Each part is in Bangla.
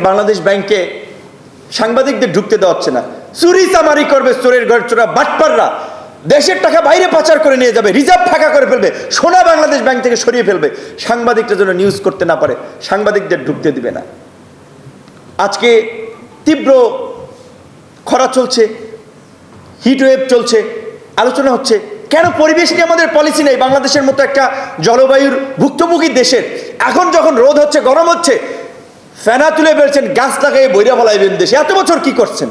বাংলাদেশ ব্যাংকে সাংবাদিকদের ঢুকতে দেওয়া হচ্ছে না। চুরি চামারি করবে চোরের ঘর চোরা বাটপাররা। দেশের টাকা বাইরে পাচার করে নিয়ে যাবে, রিজার্ভ ফাঁকা করে ফেলবে, সোনা বাংলাদেশ ব্যাংক থেকে সরিয়ে ফেলবে। সাংবাদিকরা যেন নিউজ করতে না পারে, সাংবাদিকদের ঢুকতে দিবে না। আজকে তীব্র খরা চলছে হিট ওয়েভ চলছে। আলোচনা হচ্ছে, কেন পরিবেশ নিয়ে আমাদের পলিসি নেই? বাংলাদেশের মতো একটা জলবায়ুর ভুক্তভোগী দেশের। এখন যখন রোদ হচ্ছে, গরম হচ্ছে ফেনা তুলে ফেলছেন, গাছ লাগাই বইরা ফলাইবেন দেশে। এত বছর কি করছেন?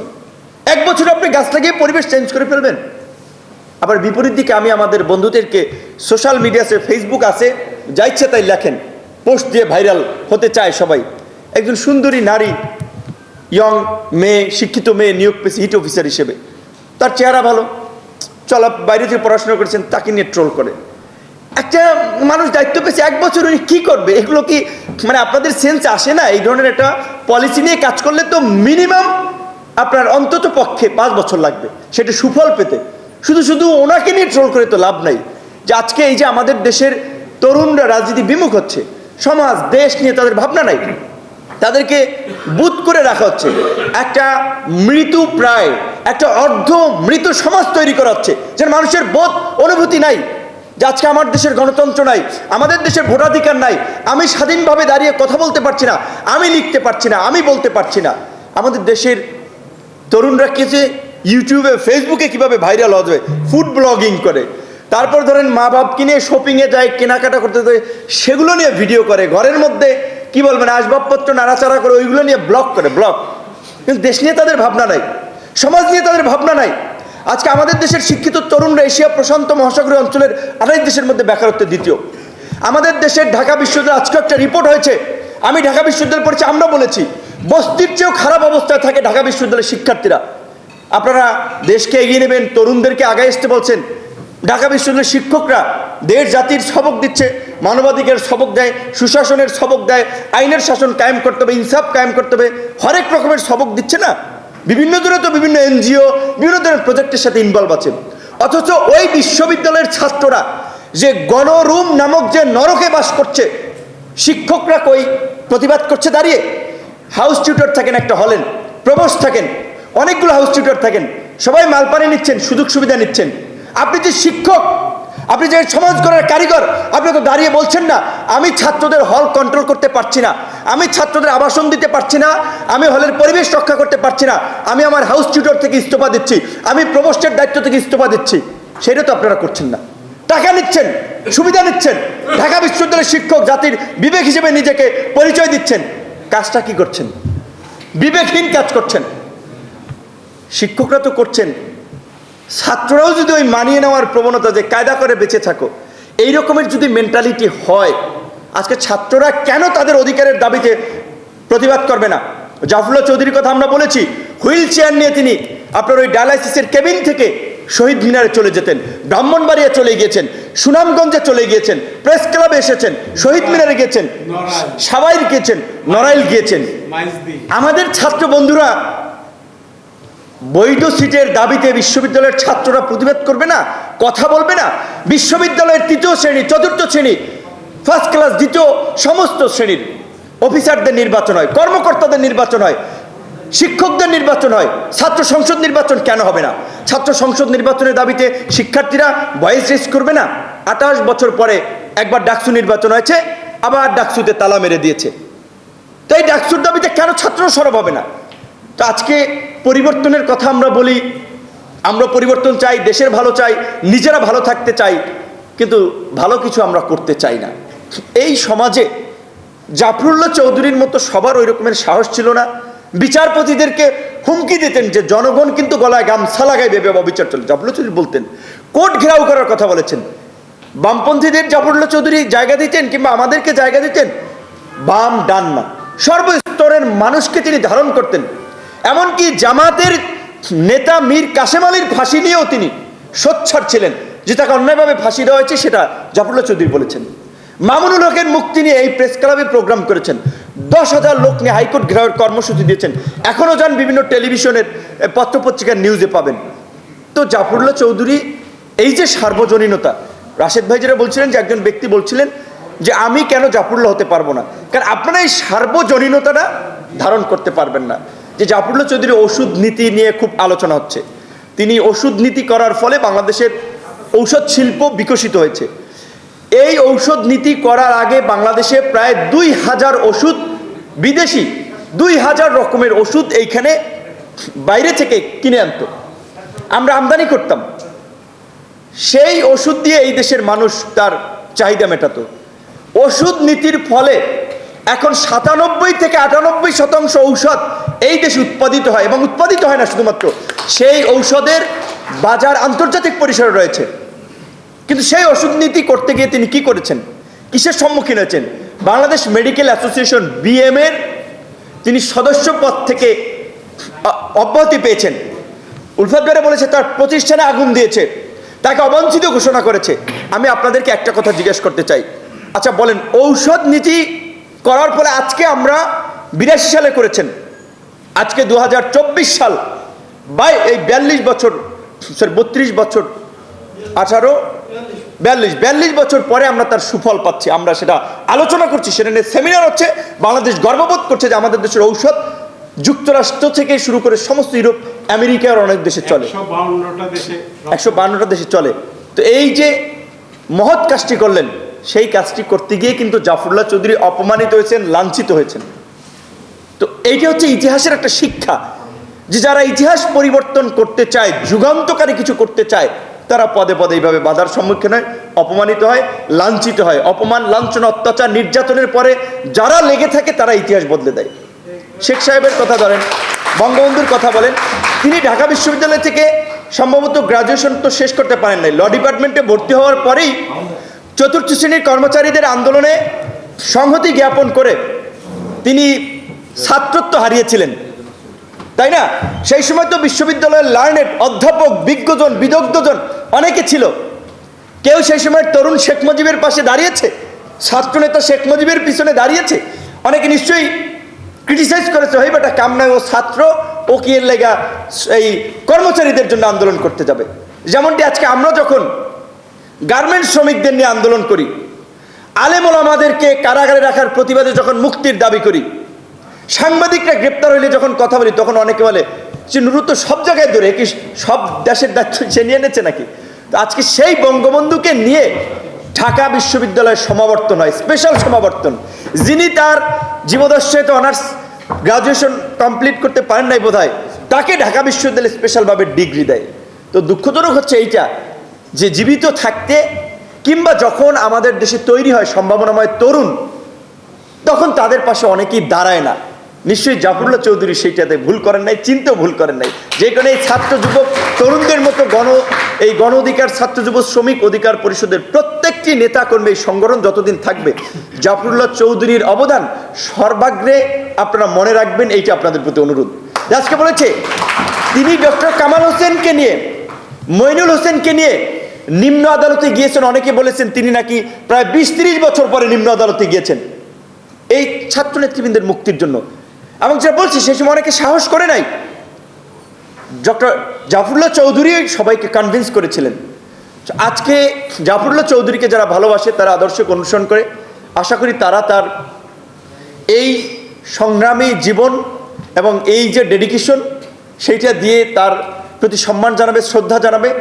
এক বছর আপনি গাছ লাগিয়ে পরিবেশ চেঞ্জ করে ফেলবেন। আবার বিপরীত দিকে আমি আমাদের বন্ধুদেরকে সোশ্যাল মিডিয়াতে ফেসবুক আছে, যা ইচ্ছে তাই লেখেন। পোস্ট দিয়ে ভাইরাল হতে চায় সবাই। একজন সুন্দরী নারী ইয়ং মেয়ে, শিক্ষিত মেয়ে নিয়োগ পেয়েছে হিট অফিসার হিসেবে। তার চেহারা ভালো। চলা, বাইরে থেকে পড়াশোনা করেছেন, তাকে নিয়ে ট্রোল করে। একটা মানুষ দায়িত্ব পেয়েছে, এক বছর উনি কী করবে? এগুলো কি মানে আপনাদের সেন্স আসে না? এই ধরনের একটা পলিসি নিয়ে কাজ করলে তো মিনিমাম আপনার অন্তত পক্ষে পাঁচ বছর লাগবে, সেটা সুফল পেতে। শুধু শুধু ওনাকে নিয়ে ট্রোল করে তো লাভ নাই। যে আজকে এই যে আমাদের দেশের তরুণরা রাজনীতি বিমুখ হচ্ছে, সমাজ, দেশ নিয়ে তাদের ভাবনা নাই, তাদেরকে বুথ করে রাখা হচ্ছে, একটা মৃত্যু প্রায়, একটা অর্ধ মৃত সমাজ তৈরি করা হচ্ছে, যেন মানুষের বোধ, অনুভূতি নাই। যে আজকে আমার দেশের গণতন্ত্র নাই, আমাদের দেশের ভোটাধিকার নাই, আমি স্বাধীনভাবে দাঁড়িয়ে কথা বলতে পারছি না, আমি লিখতে পারছি না, আমি বলতে পারছি না। আমাদের দেশের তরুণরা কি যে ইউটিউবে, ফেসবুকে কীভাবে ভাইরাল হওয়া যাবে? ফুড ব্লগিং করে। তারপর ধরেন মা বাপ কিনে শপিংয়ে যায়, কেনাকাটা করতে যায়, সেগুলো নিয়ে ভিডিও করে। ঘরের মধ্যে কি বলবেন আসবাবপত্র নাড়াচাড়া করে, ওইগুলো নিয়ে ব্লগ করে ব্লগ কিন্তু দেশ নিয়ে তাদের ভাবনা নাই, সমাজ নিয়ে তাদের ভাবনা নাই। আজকে আমাদের দেশের শিক্ষিত তরুণরা এশিয়া প্রশান্ত মহাসাগরীয় অঞ্চলের আড়াই দেশের মধ্যে বেকারত্বের দ্বিতীয়। আমাদের দেশের ঢাকা বিশ্ববিদ্যালয় আজকে একটা রিপোর্ট হয়েছে। আমি ঢাকা বিশ্ববিদ্যালয় পড়েছি আমরা বলেছি। বস্তির চেয়েও খারাপ অবস্থায় থাকে ঢাকা বিশ্ববিদ্যালয়ের শিক্ষার্থীরা। আপনারা দেশকে এগিয়ে নেবেন, তরুণদেরকে আগায় আসতে বলছেন। ঢাকা বিশ্ববিদ্যালয়ের শিক্ষকরা দেশ, জাতির সবক দিচ্ছে মানবাধিকার সবক দেয়, সুশাসনের সবক দেয়, আইনের শাসন কায়েম করতে হবে, ইনসাফ কায়েম করতে হবে। হরেক রকমের সবক দিচ্ছে না। বিভিন্ন দূরে তো বিভিন্ন এনজিও, বিভিন্ন ধরনের প্রজেক্টের সাথে ইনভলভ আছে। অথচ ওই বিশ্ববিদ্যালয়ের ছাত্ররা যে গণরুম নামক যে নরকে বাস করছে, শিক্ষকরা কই? প্রতিবাদ করছে দাঁড়িয়ে। হাউস টিউটর থাকেন, একটা হলেন প্রবোস্ট থাকেন, অনেকগুলো হাউস টিউটর থাকেন। সবাই মালপানি নিচ্ছেন সুযোগ সুবিধা নিচ্ছেন। আপনি যে শিক্ষক আপনি যে সমাজ গড়ার কারিগর, আপনি তো দাঁড়িয়ে বলছেন না, আমি ছাত্রদের হল কন্ট্রোল করতে পারছি না, আমি ছাত্রদের আবাসন দিতে পারছি না, আমি হলের পরিবেশ রক্ষা করতে পারছি না, আমি আমার হাউস টিউটর থেকে ইস্তফা দিচ্ছি, আমি প্রবোস্টের দায়িত্ব থেকে ইস্তফা দিচ্ছি, সেটা তো আপনারা করছেন না। টাকা নিচ্ছেন, সুবিধা নিচ্ছেন, ঢাকা বিশ্ববিদ্যালয়ের শিক্ষক জাতির বিবেক হিসেবে নিজেকে পরিচয় দিচ্ছেন, কাজটা কি করছেন? বিবেকহীন কাজ করছেন। শিক্ষকরা তো করছেন ছাত্ররাও যদি ওই মানিয়ে নেওয়ার প্রবণতা যে কায়দা করে বেঁচে থাকো এই রকমের যদি মেন্টালিটি হয় আজকে ছাত্ররা কেন তাদের অধিকারের দাবিতে প্রতিবাদ করবে না? জাফরুল্লাহ চৌধুরীর কথা আমরা বলেছি হুইল চেয়ার নিয়ে তিনি আপনার ওই ডায়ালাইসিসের কেবিন থেকে শহীদ মিনারে চলে যেতেন ব্রাহ্মণবাড়িয়া চলে গিয়েছেন সুনামগঞ্জে চলে গিয়েছেন প্রেস ক্লাবে এসেছেন শহীদ মিনারে গিয়েছেন সাবাইর গিয়েছেন নড়াইল গিয়েছেন। আমাদের ছাত্র বন্ধুরা বৈধ সিটের দাবিতে বিশ্ববিদ্যালয়ের ছাত্ররা প্রতিবাদ করবে না, কথা বলবে না। বিশ্ববিদ্যালয়ের তৃতীয় শ্রেণি, চতুর্থ শ্রেণি ফার্স্ট ক্লাস দ্বিতীয়, সমস্ত শ্রেণির অফিসারদের নির্বাচন হয়, কর্মকর্তাদের নির্বাচন হয়, শিক্ষকদের নির্বাচন হয়, ছাত্র সংসদ নির্বাচন কেন হবে না? ছাত্র সংসদ নির্বাচনের দাবিতে শিক্ষার্থীরা ভয়েস রেস করবে না? আঠাশ বছর পরে একবার ডাকসু নির্বাচন হয়েছে, আবার ডাকসুতে তালা মেরে দিয়েছে। তো এই ডাকসুর দাবিতে কেন ছাত্র সরব হবে না? তো আজকে পরিবর্তনের কথা আমরা বলি, আমরা পরিবর্তন চাই, দেশের ভালো চাই, নিজেরা ভালো থাকতে চাই, কিন্তু ভালো কিছু আমরা করতে চাই না। এই সমাজে জাফরুল্লাহ চৌধুরীর মতো সবার ওই রকমের সাহস ছিল না। বিচারপতিদেরকে হুমকি দিতেন যে জনগণ কিন্তু গলায় গামছা লাগাই ভেবে অবিচার চলে। জাফরুল্লাহ চৌধুরী বলতেন কোর্ট ঘেরাও করার কথা বলেছেন। বামপন্থীদের জাফরুল্লাহ চৌধুরী জায়গা দিতেন কিংবা আমাদেরকে জায়গা দিতেন? বাম ডান না। সর্বস্তরের মানুষকে তিনি ধারণ করতেন। এমনকি জামাতের নেতা মীর কাসেম আলীর ফাঁসি নিয়েও তিনি সোচ্ছার ছিলেন, যে তাকে অন্যায়ভাবে ফাঁসি দেওয়া হয়েছে সেটা জাফরুল্লাহ চৌধুরী বলেছেন। মামুনুল হকের মুক্তি নিয়ে এই প্রেস ক্লাবে প্রোগ্রাম করেছেন। দশ হাজার লোক নিয়ে হাইকোর্ট ঘেরাওয়ের কর্মসূচি দিয়েছেন। এখনও যান বিভিন্ন টেলিভিশনের পত্রপত্রিকার নিউজে পাবেন। তো জাফরুল্লাহ চৌধুরী, এই যে সার্বজনীনতা, রাশেদ ভাই যেটা বলছিলেন, যে একজন ব্যক্তি বলছিলেন যে আমি কেন জাফরুল্লাহ হতে পারব না? কারণ আপনারা এই সার্বজনীনতাটা ধারণ করতে পারবেন না। যে জাফরুল্লাহ চৌধুরী ওষুধ নীতি নিয়ে খুব আলোচনা হচ্ছে। তিনি ওষুধ নীতি করার ফলে বাংলাদেশের ঔষধ শিল্প বিকশিত হয়েছে। এই ঔষধ নীতি করার আগে বাংলাদেশে প্রায় দুই হাজার ওষুধ বিদেশি, দুই হাজার রকমের ওষুধ এইখানে বাইরে থেকে কিনে আনতো। আমরা আমদানি করতাম। সেই ওষুধ দিয়ে এই দেশের মানুষ তার চাহিদা মেটাতো। ওষুধ নীতির ফলে এখন সাতানব্বই থেকে আটানব্বই শতাংশ ঔষধ এই দেশে উৎপাদিত হয় এবং উৎপাদিত হয় না শুধুমাত্র। সেই ঔষধের বাজার আন্তর্জাতিক পরিসরে রয়েছে। কিন্তু সেই ওষুধ নীতি করতে গিয়ে তিনি কি করেছেন? কিসের সম্মুখীন হয়েছেন? বাংলাদেশ মেডিকেল অ্যাসোসিয়েশন বিএম এর তিনি সদস্য পদ থেকে অব্যাহতি পেয়েছেন। উলফাত বেড়ে বলেছে, তার প্রতিষ্ঠানে আগুন দিয়েছে। তাকে অবাঞ্ছিত ঘোষণা করেছে। আমি আপনাদেরকে একটা কথা জিজ্ঞেস করতে চাই। আচ্ছা বলেন, ঔষধ নীতি করার ফলে আজকে আমরা বিরাশি সালে করেছেন। আজকে দু হাজার চব্বিশ সাল বাই এই বিয়াল্লিশ বছর সরি বত্রিশ বছর আঠারো বিয়াল্লিশ বিয়াল্লিশ বছর পরে আমরা তার সুফল পাচ্ছি। আমরা সেটা আলোচনা করছি সেটা নিয়ে সেমিনার হচ্ছে। বাংলাদেশ গর্ববোধ করছে যে আমাদের দেশের ঔষধ যুক্তরাষ্ট্র থেকে শুরু করে সমস্ত ইউরোপ আমেরিকার অনেক দেশে চলে। একশো বাউন্নটা বান্নটা দেশে চলে। তো এই যে মহৎ কাজটি করলেন সেই কাজটি করতে গিয়ে কিন্তু জাফরুল্লাহ চৌধুরী অপমানিত হয়েছেন, লাঞ্ছিত হয়েছেন। তো এইটা হচ্ছে ইতিহাসের একটা শিক্ষা যে যারা ইতিহাস পরিবর্তন করতে চায়, যুগান্তকারী কিছু করতে চায়, তারা পদে পদে এইভাবে বাধার সম্মুখীন হয়, অপমানিত হয়, লাঞ্ছিত হয়। অপমান, লাঞ্ছনা, অত্যাচার, নির্যাতনের পরে যারা লেগে থাকে, তারা ইতিহাস বদলে দেয়। শেখ সাহেবের কথা ধরেন, বঙ্গবন্ধুর কথা বলেন, তিনি ঢাকা বিশ্ববিদ্যালয় থেকে সম্ভবত গ্রাজুয়েশন তো শেষ করতে পারেন নাই। ল ডিপার্টমেন্টে ভর্তি হওয়ার পরেই চতুর্থ শ্রেণির কর্মচারীদের আন্দোলনে সংহতি জ্ঞাপন করে তিনি ছাত্রত্ব হারিয়েছিলেন। তাই না? সেই সময় তো বিশ্ববিদ্যালয়ের লার্নেট অধ্যাপক, বিজ্ঞজন, বিদগ্ধজন অনেকে ছিল। কেউ সেই সময় তরুণ শেখ মুজিবের পাশে দাঁড়িয়েছে, ছাত্রনেতা শেখ মুজিবের পিছনে দাঁড়িয়েছে। অনেকে নিশ্চয়ই ক্রিটিসাইজ করেছে, হই বেটা কামনায় ও ছাত্র, ও কি এর লেগা এই কর্মচারীদের জন্য আন্দোলন করতে যাবে? যেমনটি আজকে আমরা যখন গার্মেন্টস শ্রমিকদের নিয়ে আন্দোলন করি। আলেমুল আমাদেরকে কারাগারে রাখার প্রতিবাদে যখন মুক্তির দাবি করি, সাংবাদিকরা গ্রেপ্তার হইলে যখন কথা বলি, তখন অনেকে বলে, যে নুরু তো সব জায়গায় ধরে, কি সব দেশের দায়িত্ব সে নিয়ে নিচ্ছে নাকি? তো আজকে সেই বঙ্গবন্ধুকে নিয়ে ঢাকা বিশ্ববিদ্যালয়ের সমাবর্তন হয় স্পেশাল সমাবর্তন। যিনি তার জীবদর্শায়িত অনার্স গ্রাজুয়েশন কমপ্লিট করতে পারেন নাই বোধ তাকে ঢাকা বিশ্ববিদ্যালয়ে স্পেশালভাবে ডিগ্রি দেয়। তো দুঃখজনক হচ্ছে এইটা যে জীবিত থাকতে কিংবা যখন আমাদের দেশে তৈরি হয় সম্ভাবনাময় তরুণ, তখন তাদের পাশে অনেকেই দাঁড়ায় না। নিশ্চয়ই জাফরুল্লাহ চৌধুরী সেইটাতে ভুল করেন নাই, চিন্তেও ভুল করেন নাই। যে কারণে এই ছাত্র যুবক, তরুণদের মতো গণ, এই গণ অধিকার, ছাত্র যুব শ্রমিক অধিকার পরিষদের প্রত্যেকটি নেতা কর্মী এই সংগঠন যতদিন থাকবে, জাফরুল্লাহ চৌধুরীর অবদান সর্বাগ্রে আপনারা মনে রাখবেন, এইটা আপনাদের প্রতি অনুরোধ। আজকে বলেছে, তিনি ডক্টর কামাল হোসেনকে নিয়ে, মইনুল হোসেনকে নিয়ে নিম্ন আদালতে গিয়েছেন, অনেকে বলেছেন তিনি নাকি প্রায় বিশ তিরিশ বছর পরে নিম্ন আদালতে গিয়েছেন। এই ছাত্র নেতৃবৃন্দের মুক্তির জন্য। এবং যেটা বলছি সেই সময় অনেকে সাহস করে নাই। ডক্টর জাফরুল্লাহ চৌধুরী সবাইকে কনভিন্স করেছিলেন। আজকে জাফরুল্লাহ চৌধুরীকে যারা ভালোবাসে, তারা আদর্শকে অনুসরণ করে। আশা করি তারা তার এই সংগ্রামী জীবন এবং এই যে ডেডিকেশন সেইটা দিয়ে তার প্রতি সম্মান জানাবে, শ্রদ্ধা জানাবে।